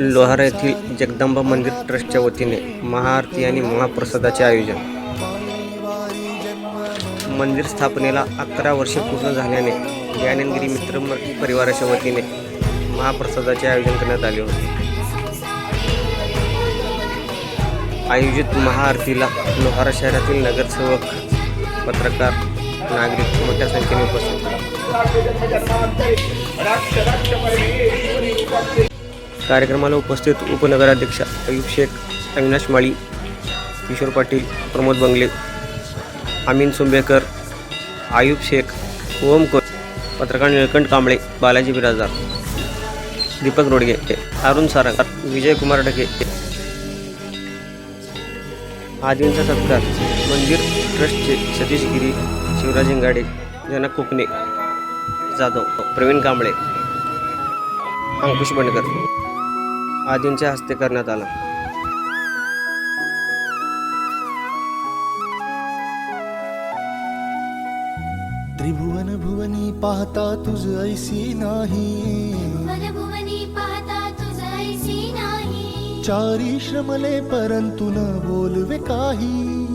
लोहारा येथील जगदंबा मंदिर ट्रस्टच्या वतीने महाआरती आणि महाप्रसादाचे आयोजन. मंदिर स्थापनेला अकरा वर्षे पूर्ण झाल्याने ज्ञानगिरी मित्र परिवाराच्या वतीने महाप्रसादाचे आयोजन करण्यात आले होते. आयोजित महाआरतीला लोहारा शहरातील नगरसेवक पत्रकार नागरिक मोठ्या संख्येने उपस्थित कार्यक्रमाला उपस्थित उपनगराध्यक्ष अयुब शेख अविनाश माळी किशोर पाटील प्रमोद बंगले अमीन सुंबेकर आयुब शेख ओम पत्रकार निळकंठ कांबळे बालाजी बिराजदार दीपक रोडगे अरुण सारंग विजयकुमार ढके आदींचा सत्कार. मंदिर ट्रस्टचे सतीश गिरी शिवराज इंगाडे जनक कोकणे जाधव प्रवीण कांबळे अंकुश बंडकर आदींच्या हस्ते करण्यात आला. त्रिभुवन भुवनी पाहता तुझ ऐसी नाही. चारी श्रमले परंतु न बोलवे काही.